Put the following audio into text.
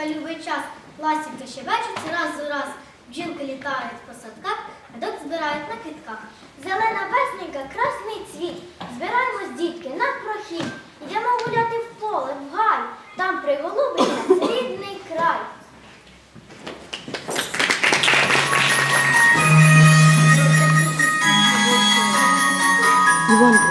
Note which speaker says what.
Speaker 1: Сонечка час, ластівки ще бачить раз у раз. Бджілки літають по садках, а док збирають на квітках. Зелена песенька, красний цвіт. Збираємось, дітки, на прохід. Йдемо гуляти в поле, в гай. Там приголубиться рідний край.
Speaker 2: Іван